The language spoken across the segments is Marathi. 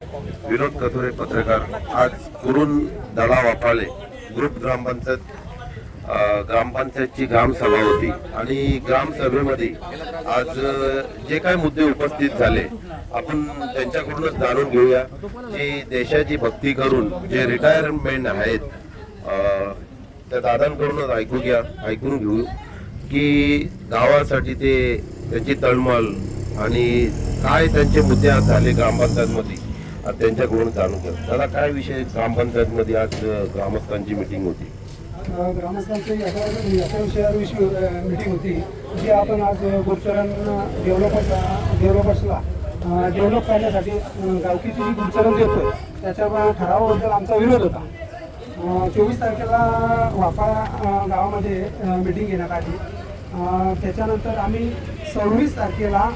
विनोद कथोरे पत्रकार आज कुरुन दडा वापाळे ग्रुप ग्रामपंचायत ग्रामपंचायतची ग्रामसभा होती. आणि ग्रामसभेमध्ये आज जे काही मुद्दे उपस्थित झाले आपण त्यांच्याकडूनच जाणून घेऊया की देशाची भक्ती करून जे रिटायरमेंट आहेत त्या दादांकडूनच ऐकू घ्या ऐकून घेऊ की गावासाठी ते त्यांची तळमळ आणि काय त्यांचे मुद्दे आज झाले ग्रामपंचायतमध्ये. त्यांच्याकडून जाणून घ्या दादा काय विषय ग्रामपंचायतमध्ये आज ग्रामस्थांची मिटिंग होती. ग्रामस्थांची याच्या विषयाविषयी मिटिंग होती. जी आपण आज गुरुचरण डेव्हलपर्स डेव्हलपर्सला डेव्हलप करण्यासाठी गावकीची जी गुरुचरण देतोय त्याच्या ठरावाबद्दल आमचा विरोध होता. चोवीस तारखेला वाफा गावामध्ये मिटिंग घेण्यात आली. त्याच्यानंतर आम्ही सव्वीस तारखेला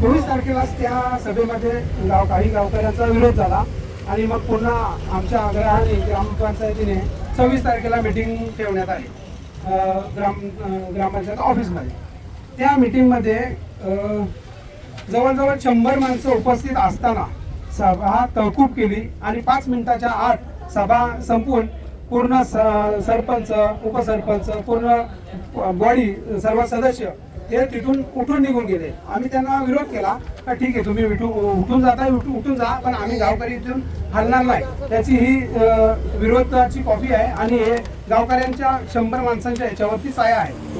चोवीस तारखेलाच त्या सभेमध्ये गाव काही गावकऱ्यांचा विरोध झाला. आणि मग पुन्हा आमच्या आग्रहाने ग्रामपंचायतीने सव्वीस तारखेला मिटिंग ठेवण्यात आली. ग्राम ग्रामपंचायत ऑफिसमध्ये त्या मिटिंगमध्ये जवळजवळ शंभर माणसं उपस्थित असताना सभा तहकूब केली. आणि पाच मिनिटाच्या आत सभा संपून पूर्ण स- सरपंच उपसरपंच पूर्ण बॉडी सर्व सदस्य ते तिथून उठून निघून गेले? आम्ही त्यांना विरोध केला. का ठीक आहे तुम्ही उठून उठून जाता उठून उठून जा पण आम्ही गावकरी इथून हलणार नाही. त्याची ही विरोधाची कॉपी आहे आणि हे गावकऱ्यांच्या शंभर माणसांच्या ह्याच्यावरती साया आहे.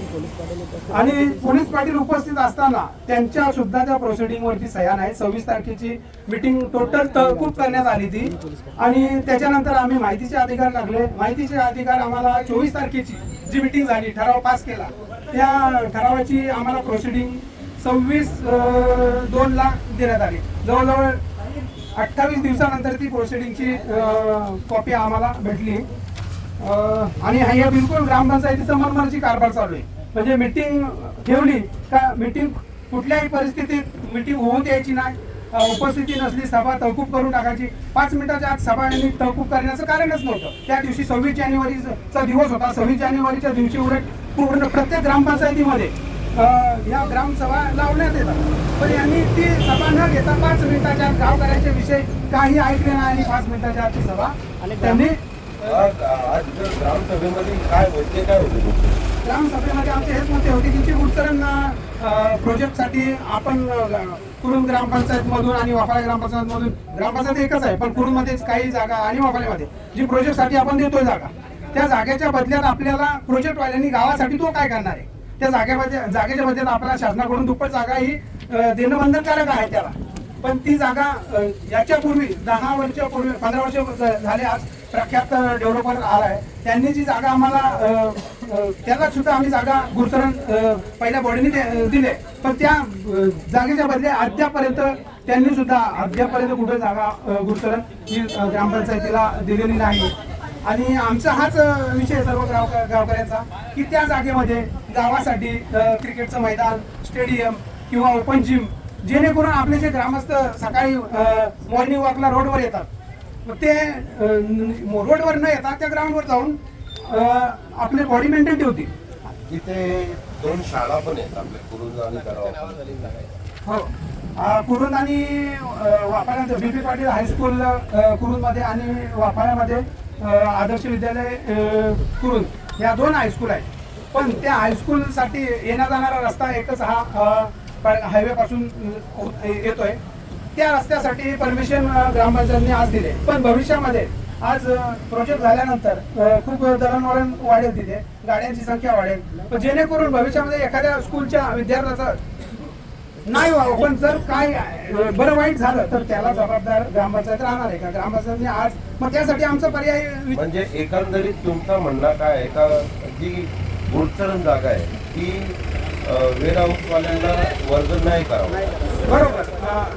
आणि पोलीस पाटील उपस्थित असताना त्यांच्या सुद्धा त्या प्रोसिडिंग वरती सह्या नाही सव्वीस तारखेची मिटिंग टोटल तहकूब करण्यात आली ती. आणि त्याच्यानंतर आम्ही माहितीचे अधिकार लागले. माहितीचे अधिकार आम्हाला चोवीस तारखेची जी मिटिंग झाली ठराव पास केला त्या ठरावाची आम्हाला प्रोसिडिंग सव्वीस दोन ला देण्यात आली. जवळजवळ अठ्ठावीस दिवसानंतर ती प्रोसिडिंगची कॉपी आम्हाला भेटली. आणि हा बिलकुल ग्रामपंचायतीचं मनमानाची कारभार चालू आहे. म्हणजे मिटिंग ठेवली का मिटिंग कुठल्याही परिस्थितीत मिटिंग होऊन द्यायची नाही. उपस्थिती नसली सभा तहकूब करून टाकायची. पाच मिनिटाच्या आत सभा यांनी तहकूब करण्याचं कारणच नव्हतं. त्या दिवशी सव्वीस जानेवारीचा दिवस होता. सव्वीस जानेवारीच्या दिवशी उलट पूर्ण प्रत्येक ग्रामपंचायतीमध्ये या ग्रामसभा लावण्यात येतात. पण यांनी ती सभा न घेता पाच मिनिटाच्या आत गावकऱ्यांचे विषय काही ऐकले नाही आणि पाच मिनिटाच्या आत ती सभा त्यांनी आज आज ग्रामसभेमध्ये काय मुद्दे काय होते? ग्रामसभेमध्ये आमचे हेच मते होते की गुरुचरण प्रोजेक्टसाठी आपण कुरुंद ग्रामपंचायतमधून आणि वाफाळा ग्रामपंचायत मधून ग्रामपंचायत एकच आहे पण कुरुंदमध्येच काही जागा आणि वाफाळ्यामध्ये जी प्रोजेक्टसाठी आपण देतोय जागा. त्या जागेच्या बदल्यात आपल्याला प्रोजेक्टवाल्यांनी गावासाठी तो काय करणार आहे? त्या जागेमध्ये जागेच्या बदल्यात आपल्याला शासनाकडून दुप्पट जागा ही देणं बंधनकारक आहे त्याला. पण ती जागा याच्यापूर्वी दहा वर्षापूर्वी पंधरा वर्ष झाले आज प्रख्यात डेव्हलपर आलाय. त्यांनी जी जागा आम्हाला त्याला सुद्धा आम्ही जागा गुरुचरण पहिल्या बॉडीने दे- दिले पण त्या जागेच्या बदले अद्यापर्यंत त्यांनी सुद्धा अद्यापर्यंत कुठे जागा गुरुचरण ही ग्रामपंचायतीला दिलेली नाही. आणि आमचा हाच विषय सर्व गाव गावकऱ्यांचा की त्या जागेमध्ये गावासाठी क्रिकेटचं मैदान स्टेडियम किंवा ओपन जिम जेणेकरून आपले जे ग्रामस्थ सकाळी मॉर्निंग वॉकला रोडवर येतात मग ते रोडवर न येता त्या ग्राउंडवर जाऊन आपले बॉडी मेंटेन ठेवतील. तिथे दोन शाळा पण आहेत आपल्या कुरुंद आणि हो. कुरुंद आणि B P Patil high school कुरुंदमध्ये आणि वापाळ्यामध्ये आदर्श विद्यालय कुरुंद. या दोन हायस्कूल आहेत. पण त्या हायस्कूलसाठी येण्या जाणारा रस्ता एकच हा अ, प- हायवे पासून अ, येतोय. त्या रस्त्यासाठी परमिशन ग्रामपंचायतने आज दिले. पण भविष्यामध्ये आज प्रोजेक्ट झाल्यानंतर खूप दळणवळण वाढेल तिथे. गाड्यांची संख्या वाढेल. जेणेकरून भविष्यामध्ये एखाद्या स्कूलच्या विद्यार्थ्याचा नाही व्हावं. पण जर काय बरं वाईट झालं तर त्याला जबाबदार ग्रामपंचायत राहणार आहे. का? ग्रामपंचायतने आज मग त्यासाठी आमचा पर्याय म्हणजे एकंदरीत तुमचं म्हणणं काय का जी गुरुचरण जागा आहे ती वेर हाऊसवाल्यांना नाही करावं. बरोबर.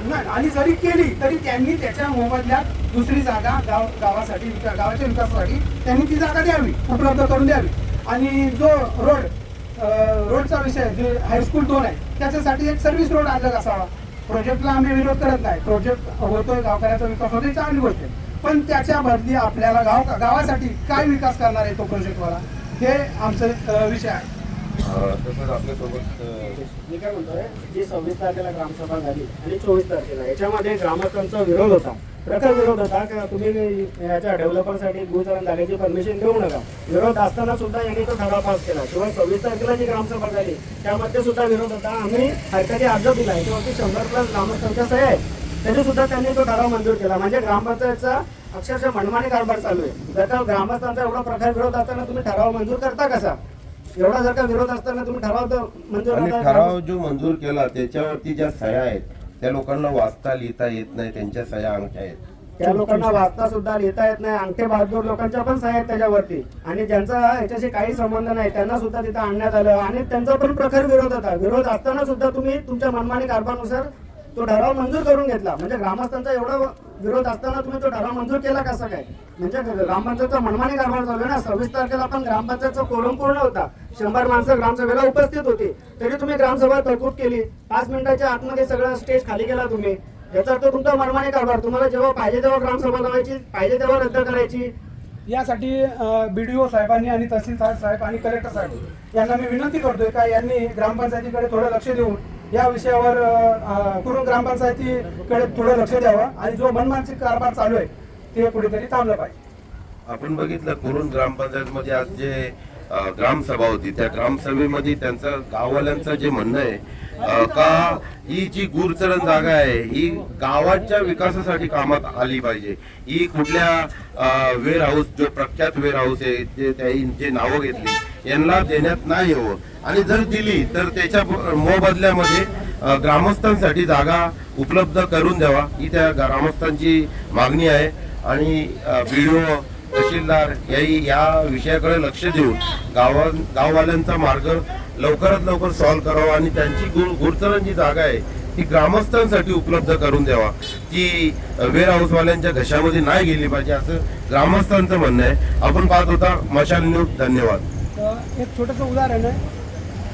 नाही आणि जरी केली तरी त्यांनी त्याच्या मोबदल्यात दुसरी जागा गाव गावासाठी विका- गावाच्या विकासासाठी त्यांनी ती जागा द्यावी उपलब्ध करून द्यावी. आणि जो रोड रोडचा विषय जे हायस्कूल दोन आहे त्याच्यासाठी एक सर्व्हिस रोड अलग असावा. प्रोजेक्टला आम्ही विरोध करत नाही. प्रोजेक्ट होतोय गावकऱ्याचा विकास होतोय चांगली गोष्ट आहे. पण त्याच्या बदली आपल्याला गाव गावासाठी काय विकास करणार आहे तो प्रोजेक्टवाला हे आमचं विषय आहे. तसंच आपल्यासोबत मी काय म्हणतोय जी सव्वीस तारखेला ग्रामसभा झाली आणि चोवीस तारखेला याच्यामध्ये ग्रामस्थांचा विरोध होता. प्रखर विरोध होता का तुम्ही याच्या डेव्हलपरसाठी भूचरण जागेची परमिशन देऊ नका? विरोध असताना सुद्धा यांनी तो ठराव पास केला. शिवाय सव्वीस तारखेला जी ग्रामसभा झाली त्यामध्ये सुद्धा विरोध होता. आम्ही हरकती अर्ज दिला याच्यावरती शंभर प्लस ग्रामस्थांच्या सह्या आहेत तरी सुद्धा त्यांनी तो ठराव मंजूर केला. म्हणजे ग्रामपंचायतचा अक्षरशः मनमानी कारभार चालू आहे. जर का ग्रामस्थांचा एवढा प्रखर विरोध असताना तुम्ही ठराव मंजूर करता कसा? एवढा जर का विरोध असताना तुम्ही ठराव तर मंजूर आणि ठराव जो मंजूर केला त्याच्यावरती ज्या सह्या आहेत त्या लोकांना वाचता लिहिता येत नाही त्यांच्या सह्या अंगठ्या आहेत. त्या लोकांना वाचता सुद्धा लिहिता येत नाही अंगठे बहादूर लोकांच्या पण सह्या आहेत त्याच्यावरती. आणि ज्यांचा ह्याच्याशी काही संबंध नाही त्यांना सुद्धा तिथं आणण्यात आलं. आणि त्यांचा पण प्रखर विरोध होता. विरोध असताना सुद्धा तुम्ही तुमच्या मनमानी कारभारानुसार तो ठराव मंजूर करून घेतला. म्हणजे ग्रामस्थांचा एवढा विरोध असताना तुम्ही तो ठराव मंजूर केला कसा काय? म्हणजे ग्रामपंचायतचा मनमानी कारभार चालू ना. सव्वीस तारखेला पण ग्रामपंचायतचा कोलम पूर्ण होता. शंभर माणसं ग्रामसभेला उपस्थित होती. तरी तुम्ही ग्रामसभा तहकूब केली. पाच मिनिटाच्या आतमध्ये सगळं स्टेज खाली केला तुम्ही. याचा अर्थ तुमचा मनमानी कारभार. तुम्हाला जेव्हा पाहिजे तेव्हा ग्रामसभा लावायची पाहिजे तेव्हा रद्द करायची. यासाठी बी डी ओ साहेबांनी आणि तहसीलदार साहेब आणि कलेक्टर साहेब यांना मी विनंती करतोय का यांनी ग्रामपंचायतीकडे थोडं लक्ष देऊन या विषयावर कुरुण ग्रामपंचायतीकडे थोडं लक्ष द्यावं. आणि जो मनमानसिक कारभार चालू आहे ते कुठेतरी थांबलं पाहिजे. आपण बघितलं कुरुण ग्रामपंचायत मध्ये आज जे ग्रामसभा होती. त्या ग्रामसभेमध्ये त्यांचं गाववाल्यांचं जे म्हणणं आहे का ही जी गुरचरण जागा आहे ही गावाच्या विकासासाठी कामात आली पाहिजे. ही कुठल्या वेअर हाऊस जो प्रख्यात वेअर हाऊस आहे जे त्या जे नावं घेतली यांना देण्यात नाही हवं. आणि जर दिली तर त्याच्या मोबदल्यामध्ये ग्रामस्थांसाठी जागा उपलब्ध करून द्यावा. ही त्या ग्रामस्थांची मागणी आहे. आणि व्हिडिओ तहसीलदार याही या विषयाकडे लक्ष देऊन गावा गाववाल्यांचा मार्ग लवकरात लवकर सॉल्व्ह करावा आणि त्यांची गुर गुरचरण जी जागा आहे ती ग्रामस्थांसाठी उपलब्ध करून द्यावा. ती वेअर हाऊसवाल्यांच्या घशामध्ये नाही गेली पाहिजे असं ग्रामस्थांचं म्हणणं आहे. आपण पाहत होता मशाल न्यूज. धन्यवाद. एक छोटंसं उदाहरण आहे.